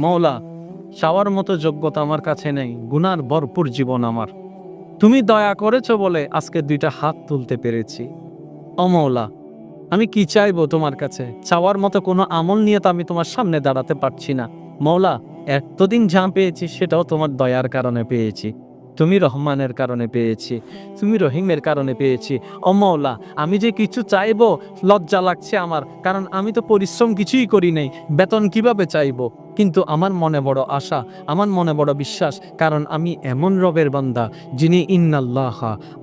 মৌলা চাওয়ার মতো যোগ্যতা আমার কাছে নেই, গুনার ভরপুর জীবন আমার। তুমি দয়া করেছ বলে আজকে দুইটা হাত তুলতে পেরেছি। ও মৌলা আমি কি চাইব তোমার কাছে? চাওয়ার মতো কোনো আমল নিয়ে তো আমি তোমার সামনে দাঁড়াতে পারছি না। মৌলা এতদিন যা পেয়েছি সেটাও তোমার দয়ার কারণে পেয়েছি। তুমি রহমানের কারণে পেয়েছি। তুমি রহিমের কারণে পেয়েছি। ও মৌলা আমি যে কিছু চাইব, লজ্জা লাগছে আমার, কারণ আমি তো পরিশ্রম কিছুই করি নাই। বেতন কীভাবে চাইব? কিন্তু আমার মনে বড় আশা, আমার মনে বড় বিশ্বাস, কারণ আমি এমন রবের বান্দা যিনি ইন্নাল্লাহ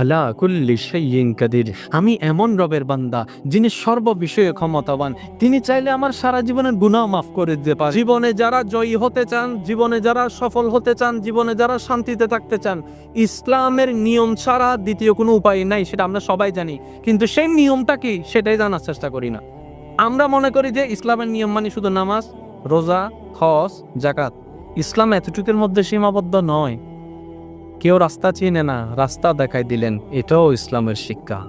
আলা কুল্লি শাইইন কাদির। আমি এমন রবের বান্দা যিনি সর্ব বিষয়ে ক্ষমতাবান। তিনি চাইলে আমার সারা জীবনের গুনাহ মাফ করে দিতে পারে। জীবনে যারা জয়ী হতে চান, জীবনে যারা সফল হতে চান, জীবনে যারা শান্তিতে থাকতে চান, ইসলামের নিয়ম ছাড়া দ্বিতীয় কোনো উপায় নাই, সেটা আমরা সবাই জানি। কিন্তু সেই নিয়মটা কি, সেটাই জানার চেষ্টা করি না। আমরা মনে করি যে ইসলামের নিয়ম মানে শুধু নামাজ রোজা, হজ জাকাত ইসলাম এতটুকুর মধ্যে সীমাবদ্ধ নয়। কেউ রাস্তা চিনে না, রাস্তা দেখাই দিলেন, এটাও ইসলামের শিক্ষা।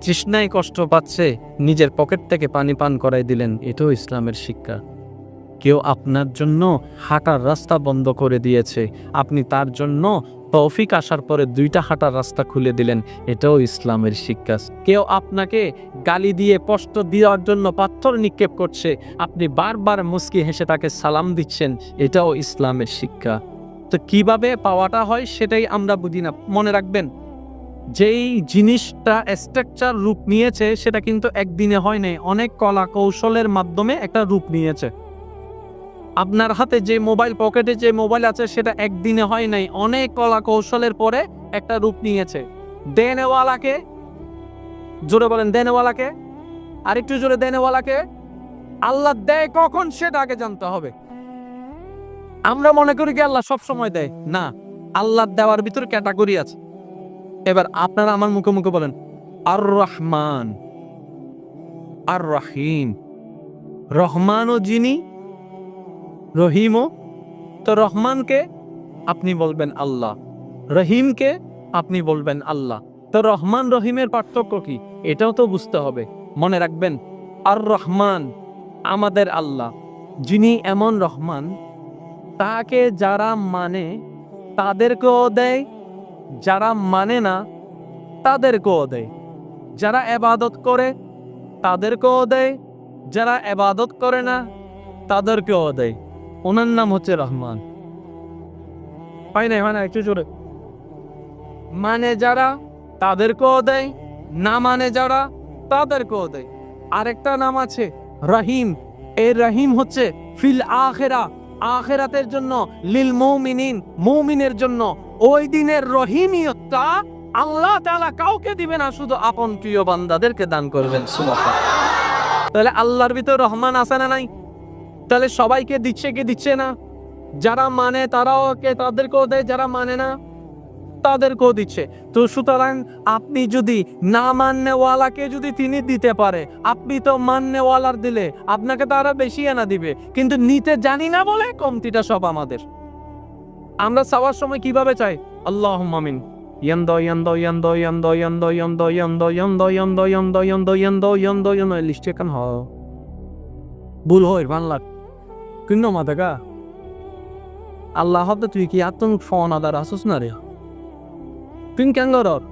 তৃষ্ণায় কষ্ট পাচ্ছে, নিজের পকেট থেকে পানি পান করাই দিলেন, এটাও ইসলামের শিক্ষা। কেউ আপনার জন্য হাঁটার রাস্তা বন্ধ করে দিয়েছে, আপনি তার জন্য তৌফিক আসার পরে দুইটা হাঁটার রাস্তা খুলে দিলেন, এটাও ইসলামের শিক্ষা। কেউ আপনাকে গালি দিয়ে কষ্ট দেওয়ার জন্য পাথর নিক্ষেপ করছে, আপনি বারবার মুস্কি হেসে তাকে সালাম দিচ্ছেন, এটাও ইসলামের শিক্ষা। তো কীভাবে পাওয়াটা হয় সেটাই আমরা বুঝি না, মনে রাখবেন। যেই জিনিসটা স্ট্রাকচার রূপ নিয়েছে, সেটা কিন্তু একদিনে হয় নাই, অনেক কলা কৌশলের মাধ্যমে একটা রূপ নিয়েছে। আপনার হাতে যে মোবাইল পকেটে যে মোবাইল আছে, সেটা একদিনে হয় নাই। অনেক কলা কৌশলের পরে একটা রূপ নিয়েছে। দেনেওয়ালাকে, জোরে বলেন, দেনেওয়ালাকে আরেকটু জোরে দেনেওয়ালাকে, আল্লাহ দেয় কখন সেটা আগে জানতে হবে। আমরা মনে করি কি আল্লাহ সব সময় দেয়? না, আল্লাহ দেওয়ার ভিতর ক্যাটাগরি আছে। এবার আপনারা আমার মুখে মুখে বলেন আর রহমান আর রহিম রহমানও যিনি রহিমও, তো রহমানকে আপনি বলবেন আল্লাহ, রহিমকে আপনি বলবেন আল্লাহ। তো রহমান রহিমের পার্থক্য কি? এটাও তো বুঝতে হবে। মনে রাখবেন, আর রহমান আমাদের আল্লাহ, যিনি এমন রহমান, তাকে যারা মানে তাদেরকেও দেয়, যারা মানে না, তাদেরকেও দেয়। যারা এবাদত করে, তাদেরকেও দেয়, যারা এবাদত করে না, তাদেরকেও দেয়। ওনার নাম হচ্ছে রহমান। হয় না হয় না একটু জোরে। মানে যারা তাদেরকেও দেয়, না মানে যারা তাদেরকেও দেয়। আরেকটা নাম আছে রহিম। এই রহিম হচ্ছে ফিল আখেরা, আখেরাতের জন্য, লিল মৌমিনিন, মৌমিনের জন্য। ওই দিনের রহিমিয়তটা আল্লাহ তাআলা কাউকে দিবে না, শুধু আপন প্রিয় বান্দাদেরকে দান করবেন সুবহান তাহলে আল্লাহর ভিতর রহমান আছে না নাই? তাহলে সবাইকে দিচ্ছে কি দিচ্ছে না যারা মানে তারাও কে তাদেরকেও দেয় যারা মানে না তাদেরকেও দিচ্ছে তো সুতরাং আপনি যদি না মাননেওয়ালাকে যদি তিনি দিতে পারে আপনি তো মাননেওয়ালার দিলে আপনাকে তো তারা বেশি এনা দিবে কিন্তু নিতে জানি না বলে কমতিটা সব আমাদের আমরা চাওয়ার সময় কীভাবে চাই আল্লাহ মামিন ইয়ান্দ ইয়ান্দ ইয়ান্দ 끝놈하다가 আল্লাহ হতে তুই কি আত্মন ফোন আদার আসস না রে? তুই কেন গরর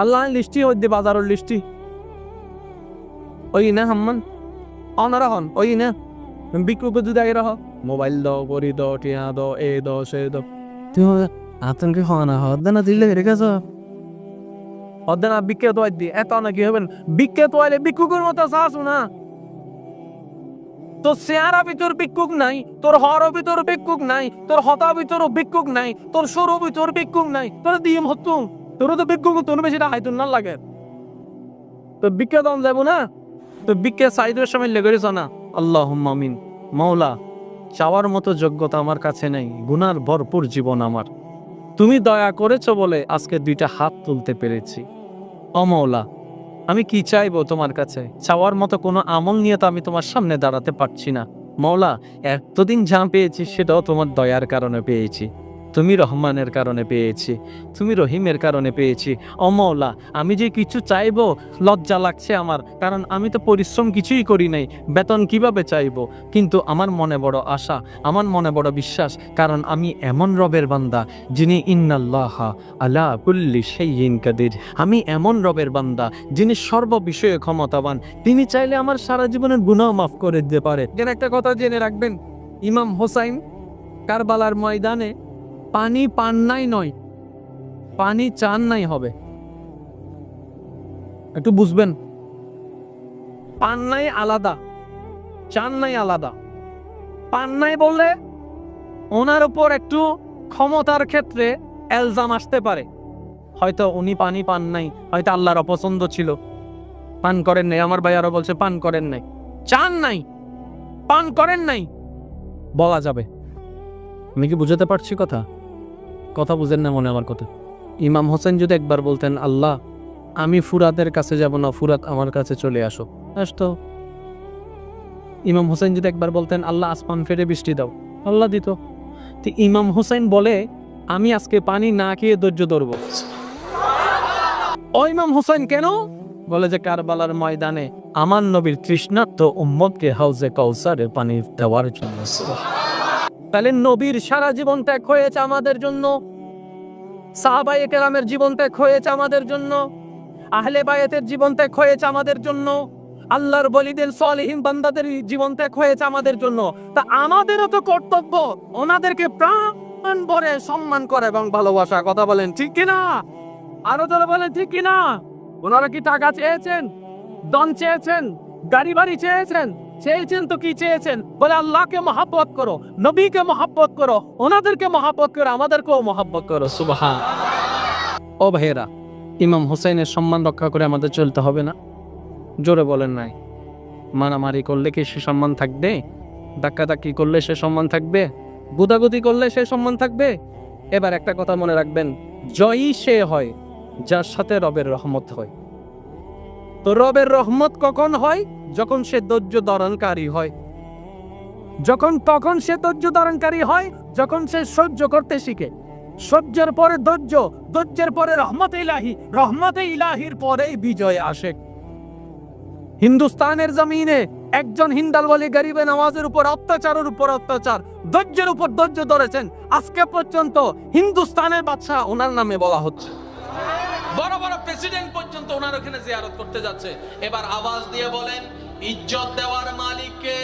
আল্লাহ লিস্টি দে বাজারের লিস্টি ওই না হাম্মান, অনারা হন, ওই না। বিক্রুপে যদি আগে রহ। মোবাইল দ বড়ি দ টিয়া দ এ দ সে দ তুই আতঙ্কে হওয়া হদ্দে না দিলে হেরে গেছ? হদ্দে না বিক্রেত দি এত না কি হবেন বিক্রেত বিক্ষুকের মতো চাস না। তোর চেহারা ভিতর ভিক্ষুক নাই, তোর হর ভিতর ভিক্ষুক নাই, তোর হতা ভিতর ভিক্ষুক নাই, তোর সরু ভিতর ভিক্ষুক নাই, তোর দিম হতুম তোর তো ভিক্ষুক, তোর বেশি হাইতুন না লাগে। তো বিক্রে দাম যাব না? তো বিক্রে সাইদের সময় লেগেছ না? আল্লাহ মামিন মাওলা, চাওয়ার মতো যোগ্যতা আমার কাছে নেই, গুনার ভরপুর জীবন আমার। তুমি দয়া করেছ বলে আজকে দুইটা হাত তুলতে পেরেছি। অমৌলা আমি কি চাইব তোমার কাছে? চাওয়ার মতো কোনো আমল নিয়ে তো আমি তোমার সামনে দাঁড়াতে পারছি না। মৌলা এতদিন যা পেয়েছি সেটাও তোমার দয়ার কারণে পেয়েছি। তুমি রহমানের কারণে পেয়েছি, তুমি রহিমের কারণে পেয়েছি। অমৌলা আমি যে কিছু চাইব, লজ্জা লাগছে আমার, কারণ আমি তো পরিশ্রম কিছুই করি নাই, বেতন কীভাবে চাইব? কিন্তু আমার মনে বড় আশা, আমার মনে বড় বিশ্বাস, কারণ আমি এমন রবের বান্দা, যিনি ইন্নাল্লাহ আলা কুল্লি শাইইন কাদির। আমি এমন রবের বান্দা, যিনি সর্ব বিষয়ে ক্ষমতাবান, তিনি চাইলে আমার সারা জীবনের গুনাহ মাফ করে দিতে পারে। একটা কথা জেনে রাখবেন, ইমাম হোসাইন কারবালার ময়দানে পানি পান নাই নয়। পানি চান নাই হবে। একটু বুঝবেন? পান নাই আলাদা। চান নাই আলাদা। পান নাই বললে ওনার উপর একটু ক্ষমতার ক্ষেত্রে এলজাম আসতে পারে। হয়তো উনি পানি পান নাই, হয়তো আল্লাহর অপছন্দ ছিল। পান করেন নাই, আমার ভাই আরও বলছে, পান করেন নাই। চান নাই, পান করেন নাই। বলা যাবে। আমি কি বুঝাতে পারছি কথা? কথা বুঝেন না মনে আমার কথা। ইমাম হোসেন যদি একবার বলতেন, আল্লাহ, আমি ফুরাতের কাছে যাব না, ফুরাত আমার কাছে চলে আসো। আসতো। ইমাম হোসেন যদি একবার বলতেন, আল্লাহ, আসমান ফেরে বৃষ্টি দাও। আল্লাহ দিত। তো ইমাম হোসেন বলে, আমি আজকে পানি না খেয়ে ধৈর্য ধরব। ও ইমাম হোসেন, কেন? বলে যে, কারবালার ময়দানে আমার নবীর তৃষ্ণার্থ উম্মদকে হাউজে কৌসারে পানি দেওয়ার জন্য। তাহলে নবীর সারা জীবন ত্যাগ হয়েছে আমাদের জন্য। সাহাবাই কেরামের জীবন ত্যাগ হয়েছে আমাদের জন্য। আহলে বায়াতের জীবন ত্যাগ হয়েছে আমাদের জন্য। আল্লাহর বলিদের সলিহীন বান্দাদের জীবন ত্যাগ হয়েছে আমাদের জন্য। তা আমাদেরও তো কর্তব্য। ওনাদেরকে প্রাণ ভরে সম্মান করে এবং ভালোবাসা। কথা বলেন, ঠিক কিনা? আরও যারা বলেন, ঠিক কিনা? ওনারা কি টাকা চেয়েছেন? দন চেয়েছেন? গাড়ি বাড়ি চেয়েছেন? চেয়েছেন তো কি চেয়েছেন? বলে আল্লাহকে মহাব্বত করো, নবীকে মহাব্বত করো, ওনাদেরকে মহাব্বত করো, আমাদেরকেও মহাব্বত করো। সুবাহা ও ভাইয়েরা, ইমাম হুসাইনের সম্মান রক্ষা করে আমাদের চলতে হবে না। জোরে বলেন নাই, মারামারি করলে কি সে সম্মান থাকবে? ধাক্কাধাক্কি করলে সে সম্মান থাকবে? গুদাগুদি করলে সে সম্মান থাকবে? এবার একটা কথা মনে রাখবেন, জয়ী সে হয়, যার সাথে রবের রহমত হয়। তো রবের রহমত কখন হয়? যখন সে ধৈর্য ধারণকারী হয়। যখন তখন সে ধৈর্য ধারণকারী হয়, যখন সে সহ্য করতে শিখে। সহ্যের পরে ধৈর্য, ধৈর্যের পরে রহমতে ইলাহি, রহমতে ইলাহির পরেই বিজয় আসে। হিন্দুস্তানের জমিনে একজন হিন্দাল বলি গরিবে নামাজের উপর অত্যাচারের উপর অত্যাচার, ধৈর্যের উপর ধৈর্য ধরেছেন। আজকে পর্যন্ত হিন্দুস্তানের বাদশাহ ওনার নামে বলা হচ্ছে। প্রেসিডেন্ট পর্যন্ত ওনার ওখানে জিয়ারত করতে যাচ্ছে। এবার আওয়াজ দিয়ে বলেন, ইজ্জত দেওয়ার মালিককে,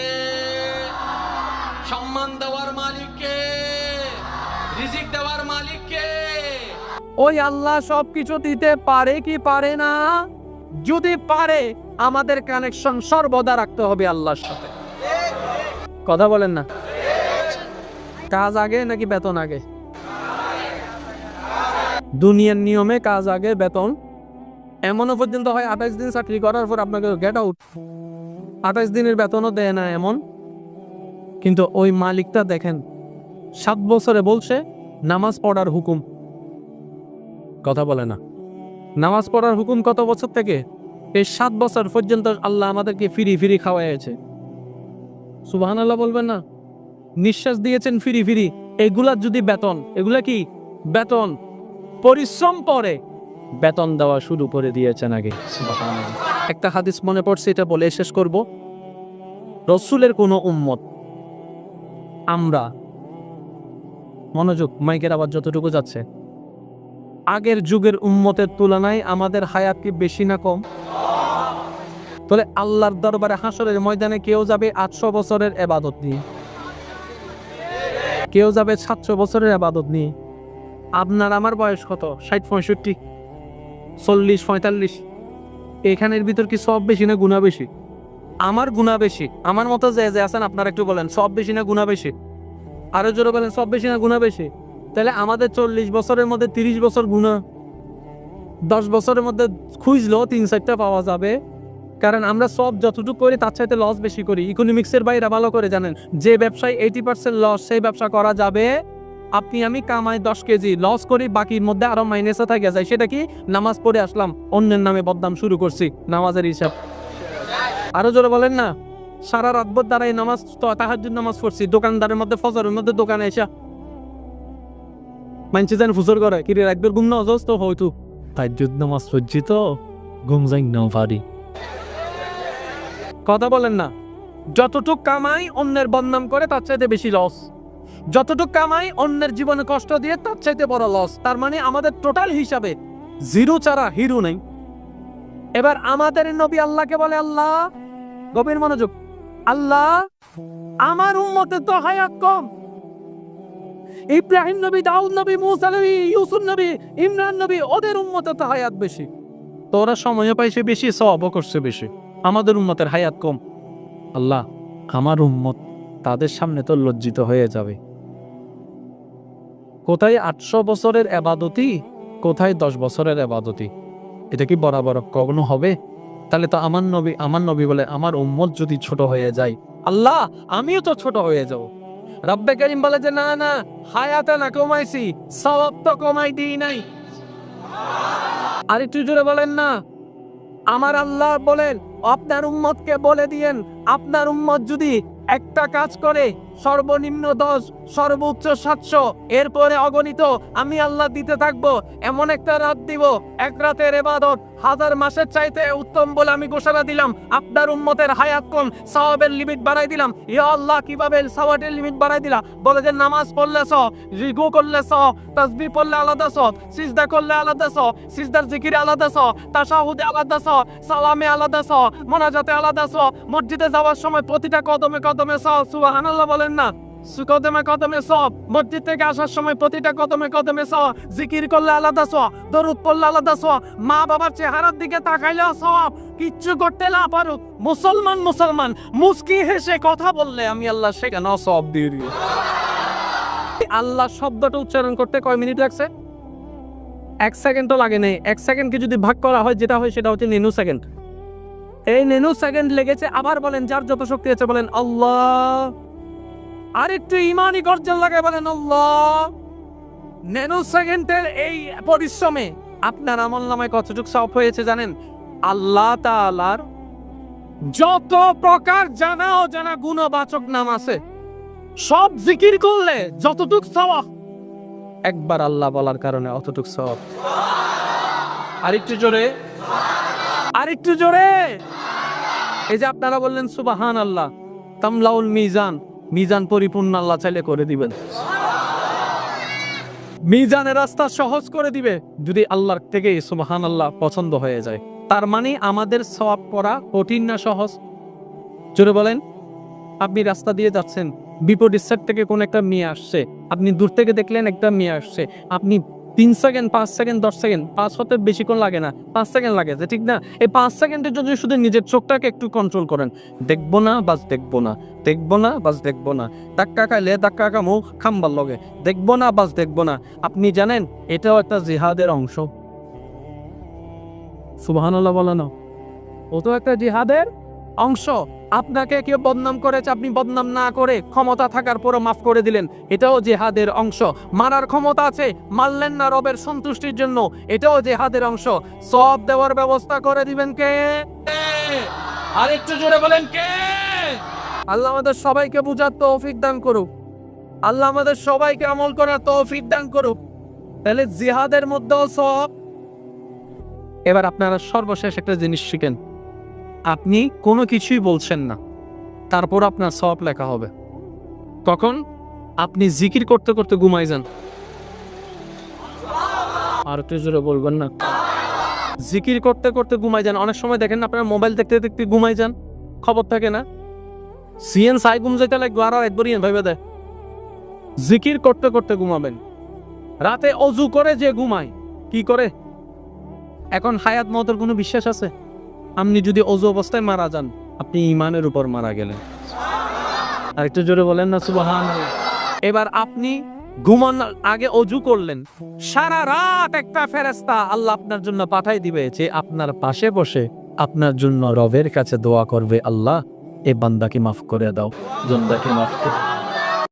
সম্মান দেওয়ার মালিককে, রিজিক দেওয়ার মালিককে। ওই আল্লাহ সবকিছু দিতে পারে কি পারে না? যদি পারে, আমাদের কানেকশন সর্বদা রাখতে হবে আল্লাহর সাথে। কথা বলেন না। কাজ আগে নাকি বেতন আগে? দুনিয়ার নিয়মে কাজ আগে, বেতন এমনও পর্যন্ত হয় আঠাইশ দিন চাকরি করার পর আপনাকে গেট আউট আঠাইশ দিনের বেতনও দেয় না এমন। কিন্তু ওই মালিকটা দেখেন, সাত বছরে বলছে, নামাজ পড়ার হুকুম। কথা বলে না। নামাজ পড়ার হুকুম কত বছর থেকে? এই সাত বছর পর্যন্ত আল্লাহ আমাদেরকে ফিরি ফিরি খাওয়াইছে সুবাহান আল্লাহ বলবেন না? নিঃশ্বাস দিয়েছেন ফিরি ফিরি এগুলা যদি বেতন, এগুলা কি? বেতন। পরিশ্রম পরে। বেতন দেওয়া শুরু করে দিয়েছেন আগে। একটা হাদিস মনে পড়ছে, এটা বলে শেষ করব। রসুলের কোনো উম্মত, আমরা, মনোযোগ, মাইকের আবার যতটুকু যাচ্ছে, আগের যুগের উম্মতের তুলনায় আমাদের হায়াত কি বেশি না কম? তাহলে আল্লাহর দরবারে হাসরের ময়দানে কেউ যাবে আটশো বছরের এবাদত নিয়ে? কেউ যাবে সাতশো বছরের আবাদত নিয়ে? আপনার, আমার বয়স কত? ষাট, পঁয়ষট্টি? চল্লিশ, পঁয়তাল্লিশ। এখানের ভিতর কি সব বেশি না গুণা বেশি? আমার গুণা বেশি। আমার মতো যে যে আছেন, আপনারা একটু বলেন, সব বেশি না গুণা বেশি? আরও জোরে বলেন, সব বেশি না গুণা বেশি? তাহলে আমাদের চল্লিশ বছরের মধ্যে তিরিশ বছর গুণা। দশ বছরের মধ্যে খুঁজলেও তিন চারটা পাওয়া যাবে। কারণ আমরা সব যতটুকু করি, তার চাইতে লস বেশি করি। ইকোনমিক্সের বাইরে ভালো করে জানেন, যে ব্যবসায় এইটি পার্সেন্ট লস সেই ব্যবসা করা যাবে আপনি আমি কামাই দশ কেজি লস করি, বাকির মধ্যে আরও মাইনাসে থাকে যায় সেটা কি? নামাজ পড়ে আসলাম, অন্যের নামে বদনাম শুরু করছি, নামাজের হিসাব। আরও জোরে বলেন না, সারা রাতভর দ্বারাই নামাজ তাহার নামাজ পড়ছি, দোকানদারের মধ্যে ফজরের মধ্যে দোকানে এসা মানছে যেন ফুসর করে কিরে একবার ঘুম না অজস্ত হয়তো যুদ্ধ নামাজ পড়ছি তো, ঘুম যাই না পারি কথা বলেন না, যতটুক কামাই অন্যের বদনাম করে, তার চাইতে বেশি লস যতটুক কামাই, অন্যের জীবনে কষ্ট দিয়ে তার চাইতে বড় লস তার মানে আমাদের টোটাল হিসাবে জিরো ছাড়া হিরো নেই। এবার আমাদের নবী আল্লাহকে বলে, আল্লাহ, গভীর মনোযোগ। আল্লাহ, আমার উম্মতের তো হায়াত কম। ইব্রাহিম নবী, দাউদ নবী, মুসা নবী, ইউসুফ নবী, ইমরান নবী, ওদের উম্মতের তো হায়াত বেশি। তোরা সময় পাইছে বেশি সবও করছে বেশি। আমাদের উম্মতের হায়াত কম। আল্লাহ, আমার উম্মত তাদের সামনে তো লজ্জিত হয়ে যাবে। কোথায় আটশো বছরের এবাদতি কোথায় দশ বছরের এবাদতি এটা কি বরাবর কখনো হবে? তাহলে তো আমার নবী আমার নবী বলে আমার উম্মত যদি ছোট হয়ে যায়, আল্লাহ, আমিও তো ছোট হয়ে যাব। রব্বে করিম বলে যে, না না, হায়াতে না কমাইছি, সওয়াব তো কমাই দিই নাই। আর একটু জোরে বলেন না। আমার আল্লাহ বলেন, আপনার উম্মতকে বলে দিয়েন, আপনার উম্মত যদি একটা কাজ করে, সর্বনিম্ন দশ, সর্বোচ্চ সাতশো। এরপরে অগণিত, আমি আল্লাহ দিতে থাকব, এমন একটা রাত দিব, এক রাতের এবাদত হাজার মাসের চাইতে উত্তম বলে আমি ঘোষণা দিলাম। আপনার উম্মতের হায়াত কম, সওয়াবের লিমিট বাড়াই দিলাম। ইয়া আল্লাহ, কীভাবে সওয়াবের লিমিট বাড়াই দিলা? বলে যে নামাজ পড়লে স রিগু করলে স তাসবি পড়লে আলাদা স সিজদা করলে আলাদা স সিজদার জিকিরে আলাদা স তাশাহুদে আলাদা স সালামে আলাদা স মোনাজাতে আলাদা স মসজিদে যাওয়ার সময় প্রতিটা কদমে কদমে স সুবহানাল্লাহ বলেন না। কদমে কদমে সব, মসজিদ থেকে আসার সময় প্রতিটা কদমে কদমে স জিকির করলে আলাদা স দরুদ পড়লে আলাদা স মা বাবার চেহারার দিকে তাকাইলে সব, কিচ্ছু করতে না পারুক। মুসলমান মুসলমান, মুস্কি হেসে কথা বললে আমি আল্লাহ সেখানে সব দিয়ে দিই। আল্লাহ শব্দটা উচ্চারণ করতে কয় মিনিট লাগছে? এক সেকেন্ড তো লাগে নেই। এক সেকেন্ডকে যদি ভাগ করা হয়, যেটা হয় সেটা হচ্ছে নেনু সেকেন্ড এই নেনু সেকেন্ড লেগেছে, আবার বলেন, যার যত শক্তি আছে বলেন, আল্লাহ। আর একটু ইমানি গর্জন লাগায় বলেন ন্যানো সেকেন্ডের এই পরিশ্রমে আপনার আমল নামায় কতটুকু সফ হয়েছে জানেন? আল্লাহ তাআলার যত প্রকার জানা ও জানা গুণবাচক নাম আছে, সব জিকির করলে যতটুক সওয়াব, একবার আল্লাহ বলার কারণে অতটুক সওয়াব। আরেকটু জোরে আরেকটু জোরে। এই যে আপনারা বললেন সুবাহান আল্লাহ তামলাউল মিজান। মিজান পরিপূর্ণ আল্লাহ চাইলে করে দিবেন। মিজানের রাস্তা সহজ করে দিবে যদি আল্লাহর থেকে সুবাহান আল্লাহ পছন্দ হয়ে যায়। তার মানে আমাদের সব করা কঠিন না সহজ? জোরে বলেন, আপনি রাস্তা দিয়ে যাচ্ছেন, বিপরীত সাইড থেকে কোন একটা মেয়ে আসছে, আপনি দূর থেকে দেখলেন একটা মেয়ে আসছে, আপনি তিন সেকেন্ড, পাঁচ সেকেন্ড, দশ সেকেন্ড, পাঁচ হতে বেশিক্ষণ লাগে না, পাঁচ সেকেন্ড লাগে, যে ঠিক না? এই পাঁচ সেকেন্ডের জন্য শুধু নিজের চোখটাকে একটু কন্ট্রোল করেন, দেখব না, বাস দেখব না দেখব না, বাস দেখব না। ধাক্কা খাইলে ধাক্কা খামো, খাম্বার লগে, দেখব না, বাস দেখব না। আপনি জানেন, এটাও একটা জিহাদের অংশ। সুবহানাল্লাহ বলে না ও তো একটা জিহাদের অংশ। আপনাকে কেউ বদনাম করেছে, আপনি বদনাম না করে ক্ষমতা থাকার পরও মাফ করে দিলেন। এটাও জেহাদের অংশ। মারার ক্ষমতা আছে, মারলেন না রবের সন্তুষ্টির জন্য। এটাও জেহাদের অংশ। সব দেওয়ার ব্যবস্থা করে দিবেন কে? আর একটু জোরে বলেন কে? আল্লাহ আমাদের সবাইকে বুঝার তৌফিক দান করুক। আল্লাহ আমাদের সবাইকে আমল করার তৌফিক দান করুক। তাহলে জিহাদের মধ্যেও সব। এবার আপনারা সর্বশেষ একটা জিনিস শিখেন। আপনি কোনো কিছুই বলছেন না। তারপর আপনার সব লেখা হবে। কখন আপনি জিকির করতে করতে ঘুমাই যান। আর একটু জোরে বলবেন না। জিকির করতে করতে ঘুমাই যান। অনেক সময় দেখেন আপনার মোবাইল দেখতে দেখতে ঘুমাই যান। খবর থাকে না। সিএন সাই ঘুম যেতে লাগবে আর একবারই ভেবে দেয়। জিকির করতে করতে ঘুমাবেন। রাতে অজু করে যে ঘুমায়, কি করে? এখন হায়াত মতের কোনো বিশ্বাস আছে? আপনি যদি অজু অবস্থায় মারা যান, আপনি ইমানের উপর মারা গেলেন। আর একটু জোরে বলেন না সুবাহান এবার আপনি ঘুমানোর আগে অজু করলেন, সারা রাত একটা ফেরেস্তা আল্লাহ আপনার জন্য পাঠাই দিবে যে আপনার পাশে বসে আপনার জন্য রবের কাছে দোয়া করবে আল্লাহ, এ বান্দাকে মাফ করে দাও জন্দাকে মাফ করে